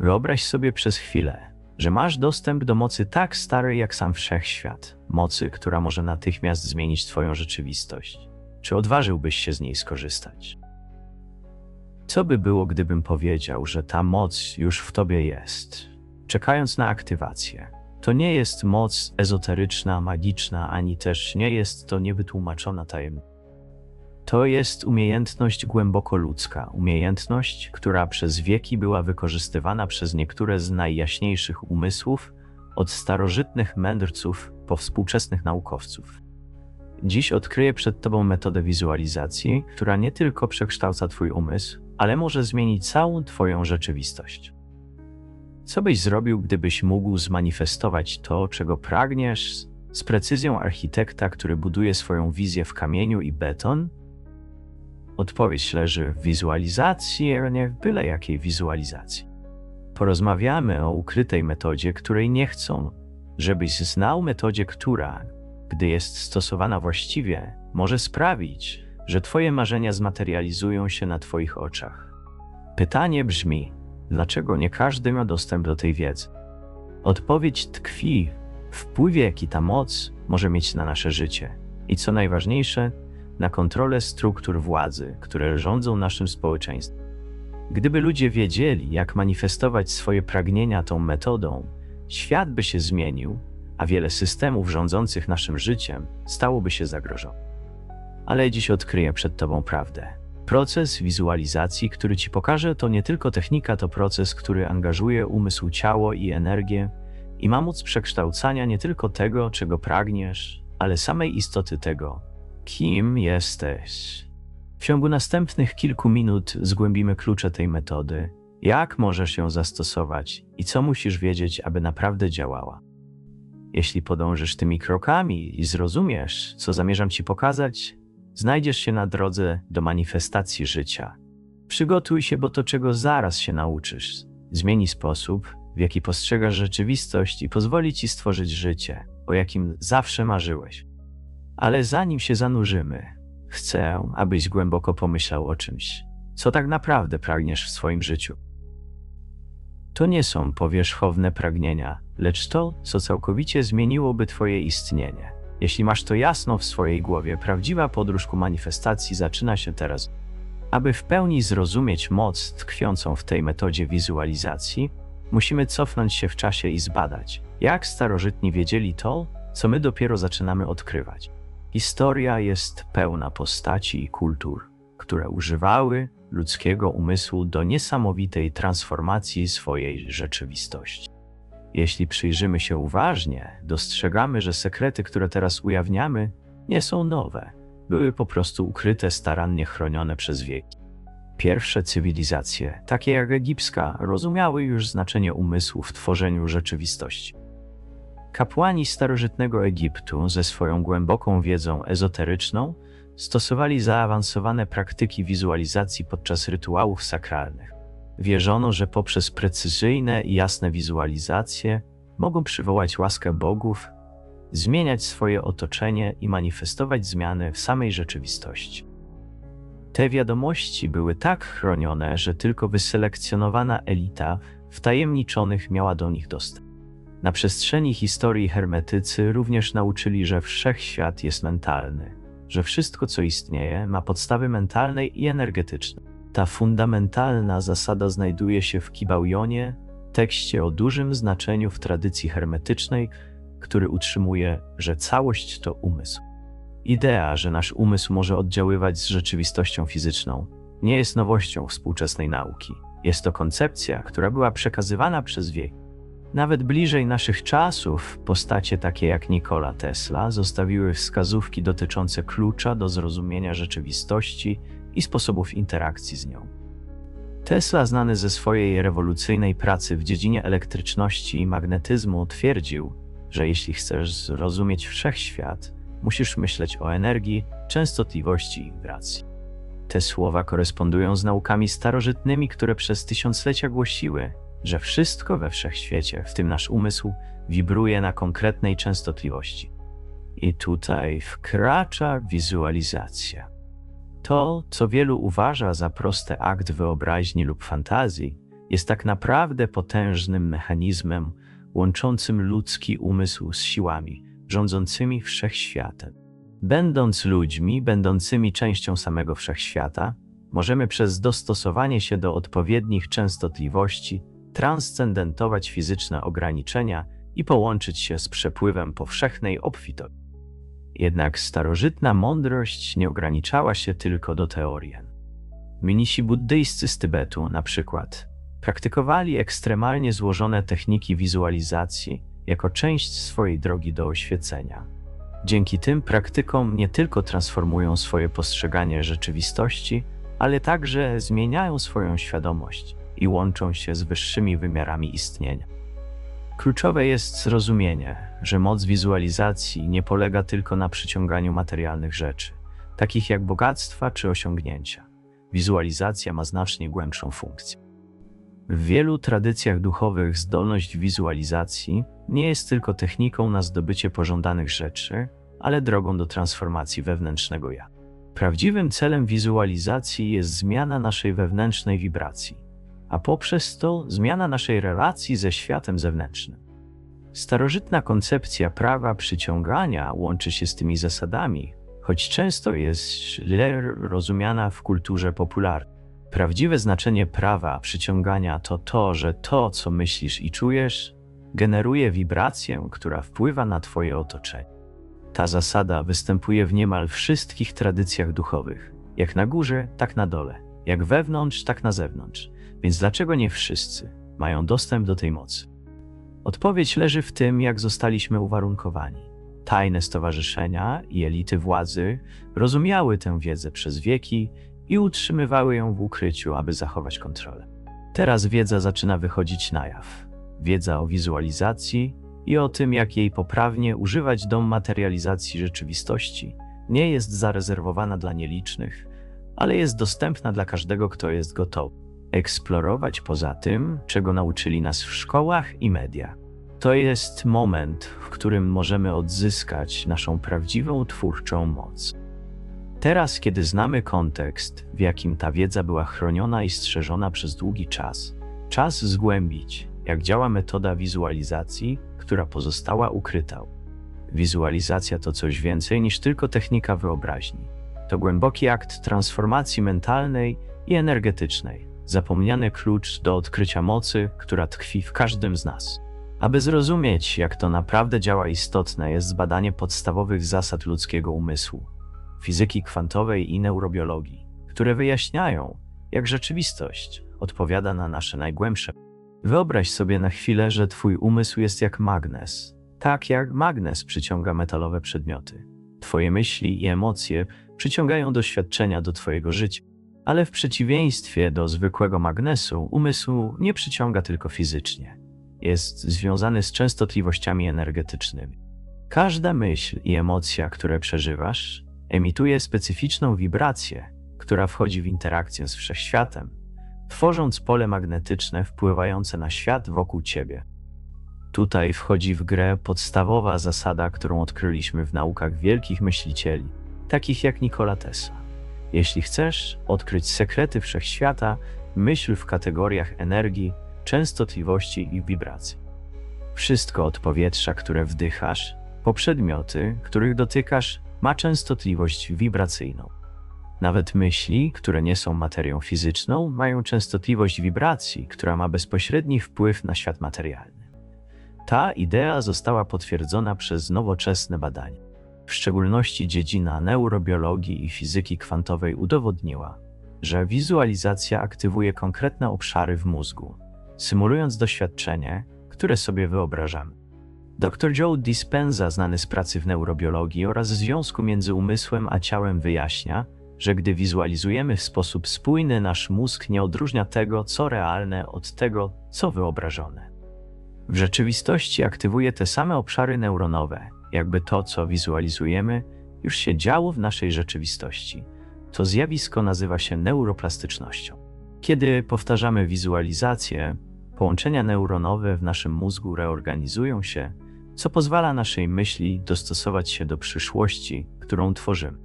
Wyobraź sobie przez chwilę, że masz dostęp do mocy tak starej jak sam wszechświat, mocy, która może natychmiast zmienić Twoją rzeczywistość. Czy odważyłbyś się z niej skorzystać? Co by było, gdybym powiedział, że ta moc już w Tobie jest, czekając na aktywację? To nie jest moc ezoteryczna, magiczna, ani też nie jest to niewytłumaczona tajemnica. To jest umiejętność głęboko ludzka, umiejętność, która przez wieki była wykorzystywana przez niektóre z najjaśniejszych umysłów, od starożytnych mędrców po współczesnych naukowców. Dziś odkryję przed Tobą metodę wizualizacji, która nie tylko przekształca Twój umysł, ale może zmienić całą Twoją rzeczywistość. Co byś zrobił, gdybyś mógł zmanifestować to, czego pragniesz, z precyzją architekta, który buduje swoją wizję w kamieniu i beton? Odpowiedź leży w wizualizacji, ale nie w byle jakiej wizualizacji. Porozmawiamy o ukrytej metodzie, której nie chcą, żebyś znał metodzie, która, gdy jest stosowana właściwie, może sprawić, że Twoje marzenia zmaterializują się na Twoich oczach. Pytanie brzmi: dlaczego nie każdy ma dostęp do tej wiedzy? Odpowiedź tkwi w wpływie, jaki ta moc może mieć na nasze życie i co najważniejsze, na kontrolę struktur władzy, które rządzą naszym społeczeństwem. Gdyby ludzie wiedzieli, jak manifestować swoje pragnienia tą metodą, świat by się zmienił, a wiele systemów rządzących naszym życiem stałoby się zagrożonych. Ale dziś odkryję przed Tobą prawdę. Proces wizualizacji, który Ci pokażę, to nie tylko technika, to proces, który angażuje umysł, ciało i energię i ma moc przekształcania nie tylko tego, czego pragniesz, ale samej istoty tego, kim jesteś. W ciągu następnych kilku minut zgłębimy klucze tej metody, jak możesz ją zastosować i co musisz wiedzieć, aby naprawdę działała. Jeśli podążysz tymi krokami i zrozumiesz, co zamierzam Ci pokazać, znajdziesz się na drodze do manifestacji życia. Przygotuj się, bo to, czego zaraz się nauczysz, zmieni sposób, w jaki postrzegasz rzeczywistość i pozwoli Ci stworzyć życie, o jakim zawsze marzyłeś. Ale zanim się zanurzymy, chcę, abyś głęboko pomyślał o czymś, co tak naprawdę pragniesz w swoim życiu. To nie są powierzchowne pragnienia, lecz to, co całkowicie zmieniłoby Twoje istnienie. Jeśli masz to jasno w swojej głowie, prawdziwa podróż ku manifestacji zaczyna się teraz. Aby w pełni zrozumieć moc tkwiącą w tej metodzie wizualizacji, musimy cofnąć się w czasie i zbadać, jak starożytni wiedzieli to, co my dopiero zaczynamy odkrywać. Historia jest pełna postaci i kultur, które używały ludzkiego umysłu do niesamowitej transformacji swojej rzeczywistości. Jeśli przyjrzymy się uważnie, dostrzegamy, że sekrety, które teraz ujawniamy, nie są nowe. Były po prostu ukryte, starannie chronione przez wieki. Pierwsze cywilizacje, takie jak egipska, rozumiały już znaczenie umysłu w tworzeniu rzeczywistości. Kapłani starożytnego Egiptu ze swoją głęboką wiedzą ezoteryczną stosowali zaawansowane praktyki wizualizacji podczas rytuałów sakralnych. Wierzono, że poprzez precyzyjne i jasne wizualizacje mogą przywołać łaskę bogów, zmieniać swoje otoczenie i manifestować zmiany w samej rzeczywistości. Te wiadomości były tak chronione, że tylko wyselekcjonowana elita wtajemniczonych miała do nich dostęp. Na przestrzeni historii hermetycy również nauczyli, że wszechświat jest mentalny, że wszystko, co istnieje, ma podstawy mentalne i energetyczne. Ta fundamentalna zasada znajduje się w Kibałionie, tekście o dużym znaczeniu w tradycji hermetycznej, który utrzymuje, że całość to umysł. Idea, że nasz umysł może oddziaływać z rzeczywistością fizyczną, nie jest nowością współczesnej nauki. Jest to koncepcja, która była przekazywana przez wieki. Nawet bliżej naszych czasów postacie takie jak Nikola Tesla zostawiły wskazówki dotyczące klucza do zrozumienia rzeczywistości i sposobów interakcji z nią. Tesla, znany ze swojej rewolucyjnej pracy w dziedzinie elektryczności i magnetyzmu, twierdził, że jeśli chcesz zrozumieć wszechświat, musisz myśleć o energii, częstotliwości i wibracji. Te słowa korespondują z naukami starożytnymi, które przez tysiąclecia głosiły, że wszystko we wszechświecie, w tym nasz umysł, wibruje na konkretnej częstotliwości. I tutaj wkracza wizualizacja. To, co wielu uważa za prosty akt wyobraźni lub fantazji, jest tak naprawdę potężnym mechanizmem łączącym ludzki umysł z siłami rządzącymi wszechświatem. Będąc ludźmi, będącymi częścią samego wszechświata, możemy przez dostosowanie się do odpowiednich częstotliwości transcendentować fizyczne ograniczenia i połączyć się z przepływem powszechnej obfitości. Jednak starożytna mądrość nie ograniczała się tylko do teorien. Mnisi buddyjscy z Tybetu, na przykład, praktykowali ekstremalnie złożone techniki wizualizacji jako część swojej drogi do oświecenia. Dzięki tym praktykom nie tylko transformują swoje postrzeganie rzeczywistości, ale także zmieniają swoją świadomość i łączą się z wyższymi wymiarami istnienia. Kluczowe jest zrozumienie, że moc wizualizacji nie polega tylko na przyciąganiu materialnych rzeczy, takich jak bogactwa czy osiągnięcia. Wizualizacja ma znacznie głębszą funkcję. W wielu tradycjach duchowych zdolność wizualizacji nie jest tylko techniką na zdobycie pożądanych rzeczy, ale drogą do transformacji wewnętrznego ja. Prawdziwym celem wizualizacji jest zmiana naszej wewnętrznej wibracji, a poprzez to zmiana naszej relacji ze światem zewnętrznym. Starożytna koncepcja prawa przyciągania łączy się z tymi zasadami, choć często jest źle rozumiana w kulturze popularnej. Prawdziwe znaczenie prawa przyciągania to to, że to, co myślisz i czujesz, generuje wibrację, która wpływa na Twoje otoczenie. Ta zasada występuje w niemal wszystkich tradycjach duchowych, jak na górze, tak na dole, jak wewnątrz, tak na zewnątrz. Więc dlaczego nie wszyscy mają dostęp do tej mocy? Odpowiedź leży w tym, jak zostaliśmy uwarunkowani. Tajne stowarzyszenia i elity władzy rozumiały tę wiedzę przez wieki i utrzymywały ją w ukryciu, aby zachować kontrolę. Teraz wiedza zaczyna wychodzić na jaw. Wiedza o wizualizacji i o tym, jak jej poprawnie używać do materializacji rzeczywistości, nie jest zarezerwowana dla nielicznych, ale jest dostępna dla każdego, kto jest gotowy eksplorować poza tym, czego nauczyli nas w szkołach i mediach. To jest moment, w którym możemy odzyskać naszą prawdziwą twórczą moc. Teraz, kiedy znamy kontekst, w jakim ta wiedza była chroniona i strzeżona przez długi czas, czas zgłębić, jak działa metoda wizualizacji, która pozostała ukryta. Wizualizacja to coś więcej niż tylko technika wyobraźni. To głęboki akt transformacji mentalnej i energetycznej, zapomniany klucz do odkrycia mocy, która tkwi w każdym z nas. Aby zrozumieć, jak to naprawdę działa, istotne jest zbadanie podstawowych zasad ludzkiego umysłu, fizyki kwantowej i neurobiologii, które wyjaśniają, jak rzeczywistość odpowiada na nasze najgłębsze. Wyobraź sobie na chwilę, że Twój umysł jest jak magnes. Tak jak magnes przyciąga metalowe przedmioty. Twoje myśli i emocje przyciągają doświadczenia do Twojego życia. Ale w przeciwieństwie do zwykłego magnesu, umysł nie przyciąga tylko fizycznie. Jest związany z częstotliwościami energetycznymi. Każda myśl i emocja, które przeżywasz, emituje specyficzną wibrację, która wchodzi w interakcję z wszechświatem, tworząc pole magnetyczne wpływające na świat wokół ciebie. Tutaj wchodzi w grę podstawowa zasada, którą odkryliśmy w naukach wielkich myślicieli, takich jak Nikola Tesla. Jeśli chcesz odkryć sekrety wszechświata, myśl w kategoriach energii, częstotliwości i wibracji. Wszystko od powietrza, które wdychasz, po przedmioty, których dotykasz, ma częstotliwość wibracyjną. Nawet myśli, które nie są materią fizyczną, mają częstotliwość wibracji, która ma bezpośredni wpływ na świat materialny. Ta idea została potwierdzona przez nowoczesne badania. W szczególności dziedzina neurobiologii i fizyki kwantowej udowodniła, że wizualizacja aktywuje konkretne obszary w mózgu, symulując doświadczenie, które sobie wyobrażamy. Dr Joe Dispenza, znany z pracy w neurobiologii oraz związku między umysłem a ciałem, wyjaśnia, że gdy wizualizujemy w sposób spójny, nasz mózg nie odróżnia tego, co realne, od tego, co wyobrażone. W rzeczywistości aktywuje te same obszary neuronowe, jakby to, co wizualizujemy, już się działo w naszej rzeczywistości. To zjawisko nazywa się neuroplastycznością. Kiedy powtarzamy wizualizację, połączenia neuronowe w naszym mózgu reorganizują się, co pozwala naszej myśli dostosować się do przyszłości, którą tworzymy.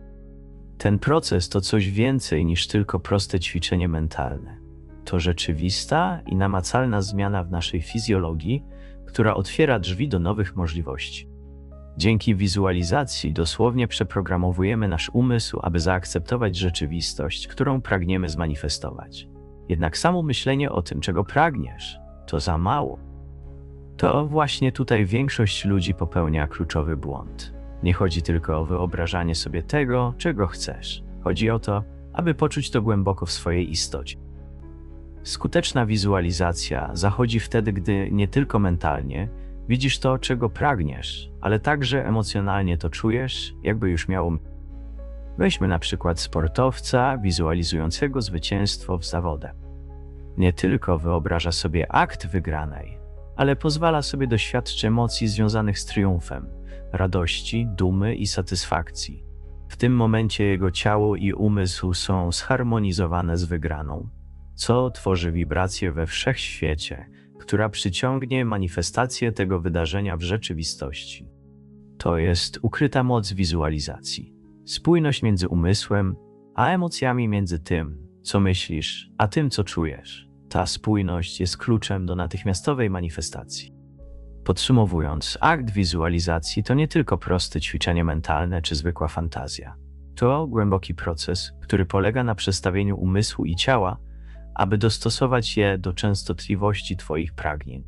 Ten proces to coś więcej niż tylko proste ćwiczenie mentalne. To rzeczywista i namacalna zmiana w naszej fizjologii, która otwiera drzwi do nowych możliwości. Dzięki wizualizacji dosłownie przeprogramowujemy nasz umysł, aby zaakceptować rzeczywistość, którą pragniemy zmanifestować. Jednak samo myślenie o tym, czego pragniesz, to za mało. To właśnie tutaj większość ludzi popełnia kluczowy błąd. Nie chodzi tylko o wyobrażanie sobie tego, czego chcesz. Chodzi o to, aby poczuć to głęboko w swojej istocie. Skuteczna wizualizacja zachodzi wtedy, gdy nie tylko mentalnie widzisz to, czego pragniesz, ale także emocjonalnie to czujesz, jakby już miało. Weźmy na przykład sportowca wizualizującego zwycięstwo w zawodach. Nie tylko wyobraża sobie akt wygranej, ale pozwala sobie doświadczyć emocji związanych z triumfem, radości, dumy i satysfakcji. W tym momencie jego ciało i umysł są zharmonizowane z wygraną, co tworzy wibrację we wszechświecie, która przyciągnie manifestację tego wydarzenia w rzeczywistości. To jest ukryta moc wizualizacji, spójność między umysłem a emocjami między tym, co myślisz, a tym, co czujesz. Ta spójność jest kluczem do natychmiastowej manifestacji. Podsumowując, akt wizualizacji to nie tylko proste ćwiczenie mentalne czy zwykła fantazja. To głęboki proces, który polega na przestawieniu umysłu i ciała, aby dostosować je do częstotliwości Twoich pragnień.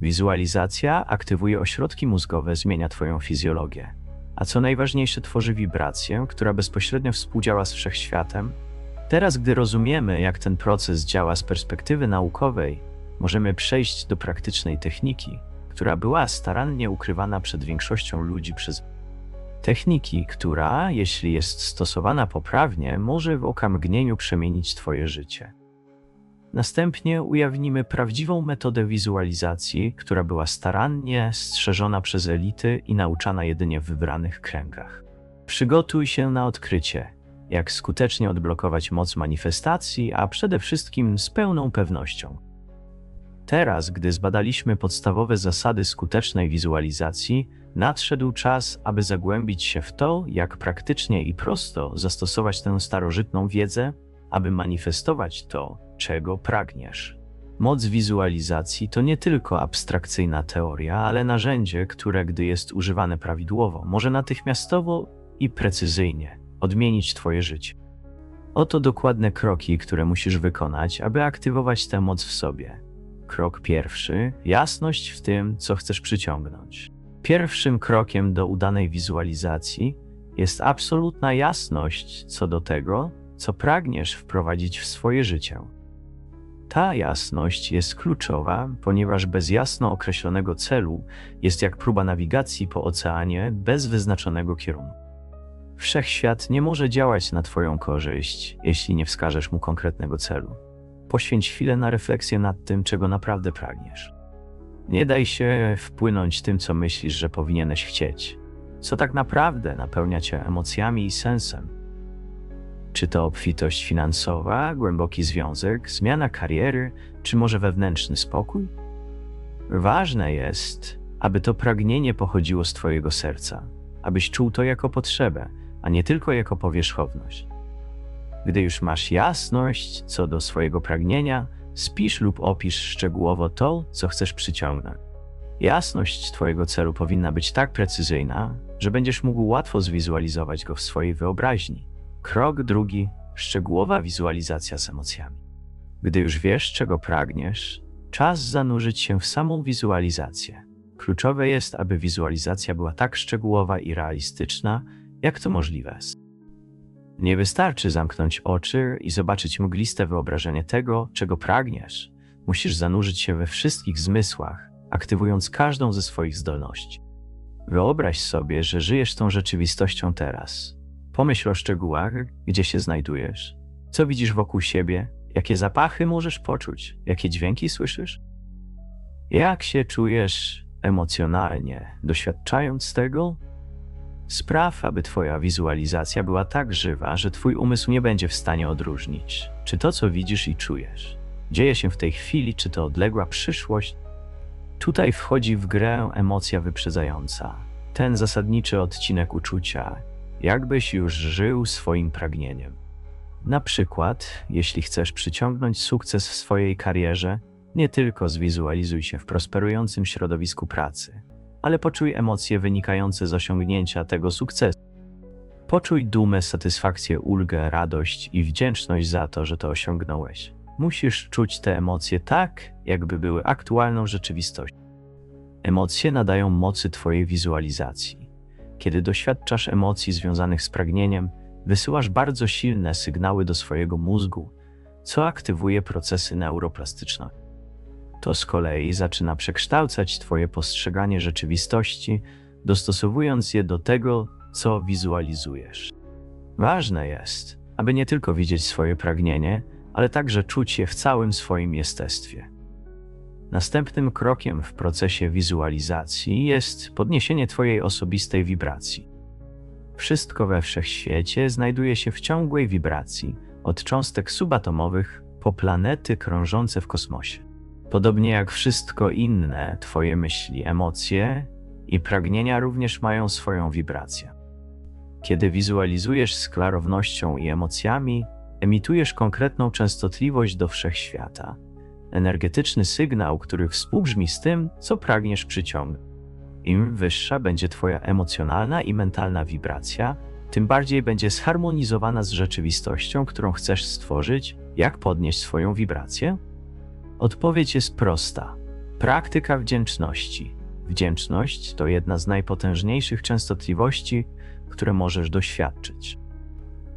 Wizualizacja aktywuje ośrodki mózgowe, zmienia Twoją fizjologię, a co najważniejsze, tworzy wibrację, która bezpośrednio współdziała z wszechświatem. Teraz, gdy rozumiemy, jak ten proces działa z perspektywy naukowej, możemy przejść do praktycznej techniki, która była starannie ukrywana przed większością ludzi przez techniki, która, jeśli jest stosowana poprawnie, może w okamgnieniu przemienić Twoje życie. Następnie ujawnimy prawdziwą metodę wizualizacji, która była starannie strzeżona przez elity i nauczana jedynie w wybranych kręgach. Przygotuj się na odkrycie, jak skutecznie odblokować moc manifestacji, a przede wszystkim z pełną pewnością. Teraz, gdy zbadaliśmy podstawowe zasady skutecznej wizualizacji, nadszedł czas, aby zagłębić się w to, jak praktycznie i prosto zastosować tę starożytną wiedzę, aby manifestować to, czego pragniesz. Moc wizualizacji to nie tylko abstrakcyjna teoria, ale narzędzie, które, gdy jest używane prawidłowo, może natychmiastowo i precyzyjnie odmienić Twoje życie. Oto dokładne kroki, które musisz wykonać, aby aktywować tę moc w sobie. Krok pierwszy jasność w tym, co chcesz przyciągnąć. Pierwszym krokiem do udanej wizualizacji jest absolutna jasność co do tego, co pragniesz wprowadzić w swoje życie. Ta jasność jest kluczowa, ponieważ bez jasno określonego celu jest jak próba nawigacji po oceanie bez wyznaczonego kierunku. Wszechświat nie może działać na Twoją korzyść, jeśli nie wskażesz mu konkretnego celu. Poświęć chwilę na refleksję nad tym, czego naprawdę pragniesz. Nie daj się wpłynąć tym, co myślisz, że powinieneś chcieć, co tak naprawdę napełnia Cię emocjami i sensem. Czy to obfitość finansowa, głęboki związek, zmiana kariery, czy może wewnętrzny spokój? Ważne jest, aby to pragnienie pochodziło z Twojego serca, abyś czuł to jako potrzebę, a nie tylko jako powierzchowność. Gdy już masz jasność co do swojego pragnienia, spisz lub opisz szczegółowo to, co chcesz przyciągnąć. Jasność Twojego celu powinna być tak precyzyjna, że będziesz mógł łatwo zwizualizować go w swojej wyobraźni. Krok drugi szczegółowa wizualizacja z emocjami. Gdy już wiesz, czego pragniesz, czas zanurzyć się w samą wizualizację. Kluczowe jest, aby wizualizacja była tak szczegółowa i realistyczna, jak to możliwe. Nie wystarczy zamknąć oczy i zobaczyć mgliste wyobrażenie tego, czego pragniesz. Musisz zanurzyć się we wszystkich zmysłach, aktywując każdą ze swoich zdolności. Wyobraź sobie, że żyjesz tą rzeczywistością teraz. Pomyśl o szczegółach, gdzie się znajdujesz, co widzisz wokół siebie, jakie zapachy możesz poczuć, jakie dźwięki słyszysz. Jak się czujesz emocjonalnie, doświadczając tego? Spraw, aby Twoja wizualizacja była tak żywa, że Twój umysł nie będzie w stanie odróżnić, czy to, co widzisz i czujesz, dzieje się w tej chwili, czy to odległa przyszłość. Tutaj wchodzi w grę emocja wyprzedzająca, ten zasadniczy odcinek uczucia, jakbyś już żył swoim pragnieniem. Na przykład, jeśli chcesz przyciągnąć sukces w swojej karierze, nie tylko zwizualizuj się w prosperującym środowisku pracy, ale poczuj emocje wynikające z osiągnięcia tego sukcesu. Poczuj dumę, satysfakcję, ulgę, radość i wdzięczność za to, że to osiągnąłeś. Musisz czuć te emocje tak, jakby były aktualną rzeczywistością. Emocje nadają mocy Twojej wizualizacji. Kiedy doświadczasz emocji związanych z pragnieniem, wysyłasz bardzo silne sygnały do swojego mózgu, co aktywuje procesy neuroplastyczne. To z kolei zaczyna przekształcać Twoje postrzeganie rzeczywistości, dostosowując je do tego, co wizualizujesz. Ważne jest, aby nie tylko widzieć swoje pragnienie, ale także czuć je w całym swoim jestestwie. Następnym krokiem w procesie wizualizacji jest podniesienie Twojej osobistej wibracji. Wszystko we wszechświecie znajduje się w ciągłej wibracji, od cząstek subatomowych po planety krążące w kosmosie. Podobnie jak wszystko inne, Twoje myśli, emocje i pragnienia również mają swoją wibrację. Kiedy wizualizujesz z klarownością i emocjami, emitujesz konkretną częstotliwość do wszechświata, energetyczny sygnał, który współbrzmi z tym, co pragniesz przyciągnąć. Im wyższa będzie Twoja emocjonalna i mentalna wibracja, tym bardziej będzie zharmonizowana z rzeczywistością, którą chcesz stworzyć. Jak podnieść swoją wibrację? Odpowiedź jest prosta. Praktyka wdzięczności. Wdzięczność to jedna z najpotężniejszych częstotliwości, które możesz doświadczyć.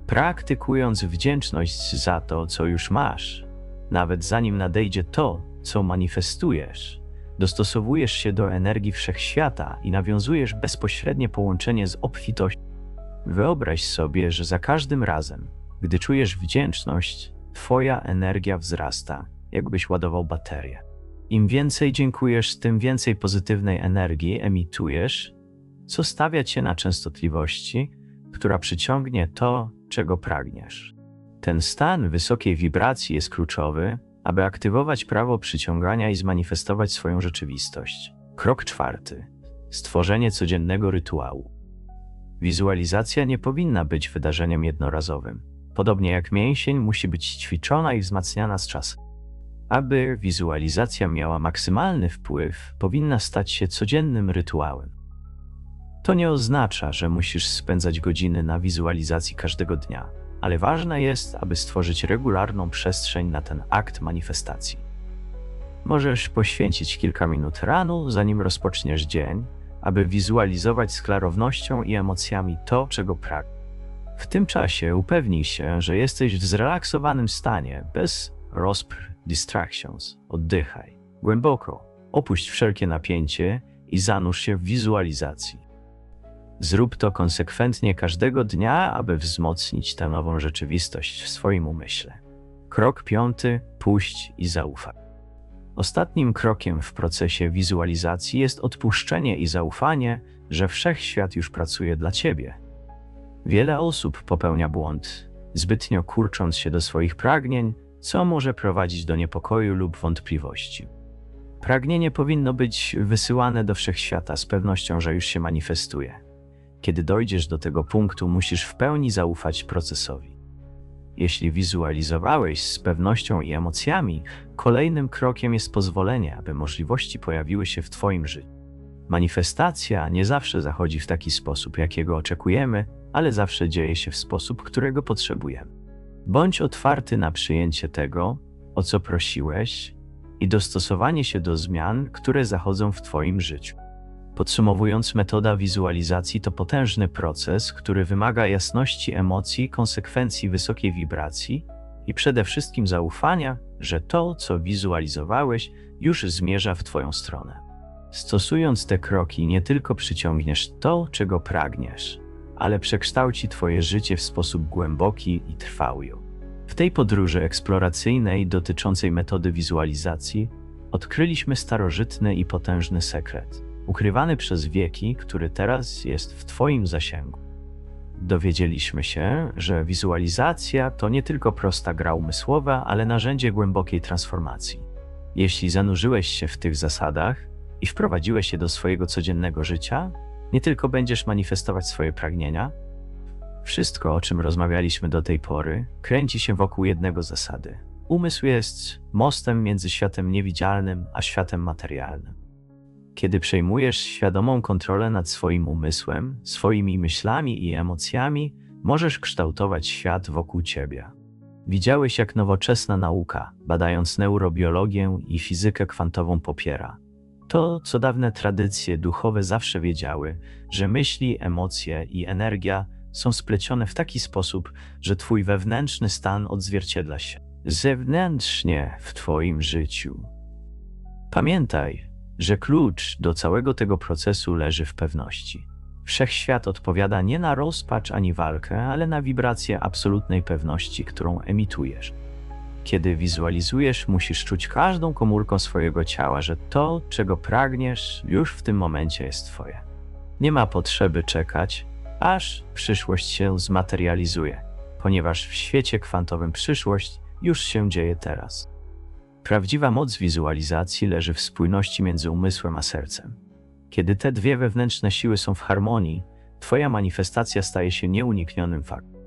Praktykując wdzięczność za to, co już masz, nawet zanim nadejdzie to, co manifestujesz, dostosowujesz się do energii wszechświata i nawiązujesz bezpośrednie połączenie z obfitością. Wyobraź sobie, że za każdym razem, gdy czujesz wdzięczność, Twoja energia wzrasta, jakbyś ładował baterię. Im więcej dziękujesz, tym więcej pozytywnej energii emitujesz, co stawia cię na częstotliwości, która przyciągnie to, czego pragniesz. Ten stan wysokiej wibracji jest kluczowy, aby aktywować prawo przyciągania i zmanifestować swoją rzeczywistość. Krok czwarty. Stworzenie codziennego rytuału. Wizualizacja nie powinna być wydarzeniem jednorazowym. Podobnie jak mięsień musi być ćwiczona i wzmacniana z czasem. Aby wizualizacja miała maksymalny wpływ, powinna stać się codziennym rytuałem. To nie oznacza, że musisz spędzać godziny na wizualizacji każdego dnia, ale ważne jest, aby stworzyć regularną przestrzeń na ten akt manifestacji. Możesz poświęcić kilka minut rano, zanim rozpoczniesz dzień, aby wizualizować z klarownością i emocjami to, czego pragniesz. W tym czasie upewnij się, że jesteś w zrelaksowanym stanie, bez rozpr, distractions. Oddychaj głęboko, opuść wszelkie napięcie i zanurz się w wizualizacji. Zrób to konsekwentnie każdego dnia, aby wzmocnić tę nową rzeczywistość w swoim umyśle. Krok piąty: puść i zaufaj. Ostatnim krokiem w procesie wizualizacji jest odpuszczenie i zaufanie, że wszechświat już pracuje dla ciebie. Wiele osób popełnia błąd, zbytnio kurcząc się do swoich pragnień, co może prowadzić do niepokoju lub wątpliwości. Pragnienie powinno być wysyłane do wszechświata z pewnością, że już się manifestuje. Kiedy dojdziesz do tego punktu, musisz w pełni zaufać procesowi. Jeśli wizualizowałeś z pewnością i emocjami, kolejnym krokiem jest pozwolenie, aby możliwości pojawiły się w Twoim życiu. Manifestacja nie zawsze zachodzi w taki sposób, jakiego oczekujemy, ale zawsze dzieje się w sposób, którego potrzebujemy. Bądź otwarty na przyjęcie tego, o co prosiłeś, i dostosowanie się do zmian, które zachodzą w Twoim życiu. Podsumowując, metoda wizualizacji to potężny proces, który wymaga jasności emocji, konsekwencji wysokiej wibracji i przede wszystkim zaufania, że to, co wizualizowałeś, już zmierza w Twoją stronę. Stosując te kroki, nie tylko przyciągniesz to, czego pragniesz, ale przekształci Twoje życie w sposób głęboki i trwały. W tej podróży eksploracyjnej dotyczącej metody wizualizacji odkryliśmy starożytny i potężny sekret, ukrywany przez wieki, który teraz jest w Twoim zasięgu. Dowiedzieliśmy się, że wizualizacja to nie tylko prosta gra umysłowa, ale narzędzie głębokiej transformacji. Jeśli zanurzyłeś się w tych zasadach i wprowadziłeś je do swojego codziennego życia, nie tylko będziesz manifestować swoje pragnienia, Wszystko, o czym rozmawialiśmy do tej pory, kręci się wokół jednego zasady. Umysł jest mostem między światem niewidzialnym a światem materialnym. Kiedy przejmujesz świadomą kontrolę nad swoim umysłem, swoimi myślami i emocjami, możesz kształtować świat wokół ciebie. Widziałeś, jak nowoczesna nauka, badając neurobiologię i fizykę kwantową, popiera. To, co dawne tradycje duchowe zawsze wiedziały, że myśli, emocje i energia są splecione w taki sposób, że twój wewnętrzny stan odzwierciedla się zewnętrznie w twoim życiu. Pamiętaj, że klucz do całego tego procesu leży w pewności. Wszechświat odpowiada nie na rozpacz ani walkę, ale na wibrację absolutnej pewności, którą emitujesz. Kiedy wizualizujesz, musisz czuć każdą komórką swojego ciała, że to, czego pragniesz, już w tym momencie jest Twoje. Nie ma potrzeby czekać, aż przyszłość się zmaterializuje, ponieważ w świecie kwantowym przyszłość już się dzieje teraz. Prawdziwa moc wizualizacji leży w spójności między umysłem a sercem. Kiedy te dwie wewnętrzne siły są w harmonii, Twoja manifestacja staje się nieuniknionym faktem.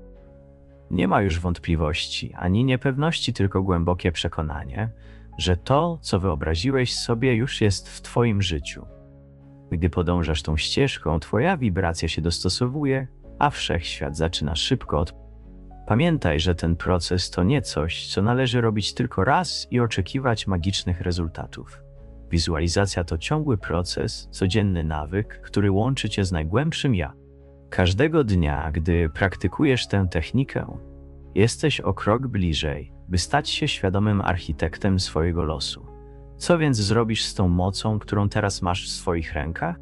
Nie ma już wątpliwości ani niepewności, tylko głębokie przekonanie, że to, co wyobraziłeś sobie, już jest w Twoim życiu. Gdy podążasz tą ścieżką, Twoja wibracja się dostosowuje, a wszechświat zaczyna szybko od. Pamiętaj, że ten proces to nie coś, co należy robić tylko raz i oczekiwać magicznych rezultatów. Wizualizacja to ciągły proces, codzienny nawyk, który łączy cię z najgłębszym ja. Każdego dnia, gdy praktykujesz tę technikę, jesteś o krok bliżej, by stać się świadomym architektem swojego losu. Co więc zrobisz z tą mocą, którą teraz masz w swoich rękach?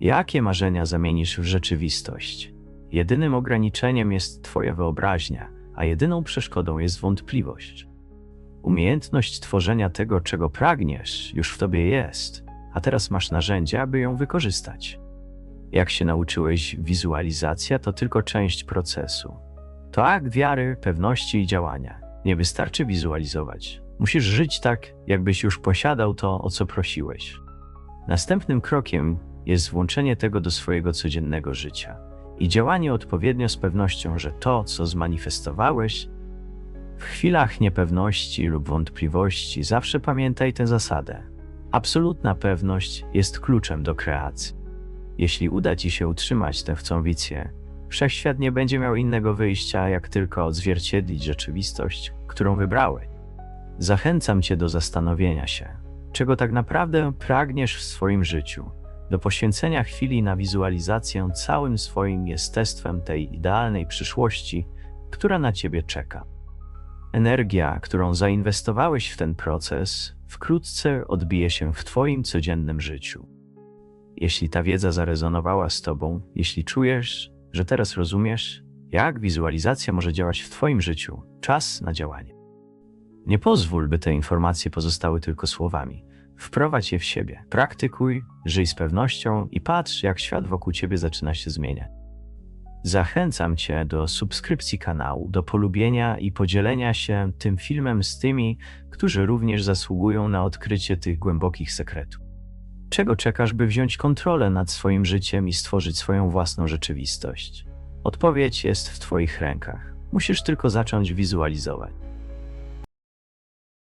Jakie marzenia zamienisz w rzeczywistość? Jedynym ograniczeniem jest Twoja wyobraźnia, a jedyną przeszkodą jest wątpliwość. Umiejętność tworzenia tego, czego pragniesz, już w Tobie jest, a teraz masz narzędzia, aby ją wykorzystać. Jak się nauczyłeś, wizualizacja to tylko część procesu. To akt wiary, pewności i działania. Nie wystarczy wizualizować. Musisz żyć tak, jakbyś już posiadał to, o co prosiłeś. Następnym krokiem jest włączenie tego do swojego codziennego życia i działanie odpowiednio z pewnością, że to, co zmanifestowałeś, w chwilach niepewności lub wątpliwości zawsze pamiętaj tę zasadę. Absolutna pewność jest kluczem do kreacji. Jeśli uda ci się utrzymać tę wcąwicję, wszechświat nie będzie miał innego wyjścia, jak tylko odzwierciedlić rzeczywistość, którą wybrałeś. Zachęcam cię do zastanowienia się, czego tak naprawdę pragniesz w swoim życiu, do poświęcenia chwili na wizualizację całym swoim jestestwem tej idealnej przyszłości, która na ciebie czeka. Energia, którą zainwestowałeś w ten proces, wkrótce odbije się w Twoim codziennym życiu. Jeśli ta wiedza zarezonowała z Tobą, jeśli czujesz, że teraz rozumiesz, jak wizualizacja może działać w Twoim życiu, czas na działanie. Nie pozwól, by te informacje pozostały tylko słowami. Wprowadź je w siebie, praktykuj, żyj z pewnością i patrz, jak świat wokół Ciebie zaczyna się zmieniać. Zachęcam Cię do subskrypcji kanału, do polubienia i podzielenia się tym filmem z tymi, którzy również zasługują na odkrycie tych głębokich sekretów. Czego czekasz, by wziąć kontrolę nad swoim życiem i stworzyć swoją własną rzeczywistość? Odpowiedź jest w Twoich rękach. Musisz tylko zacząć wizualizować.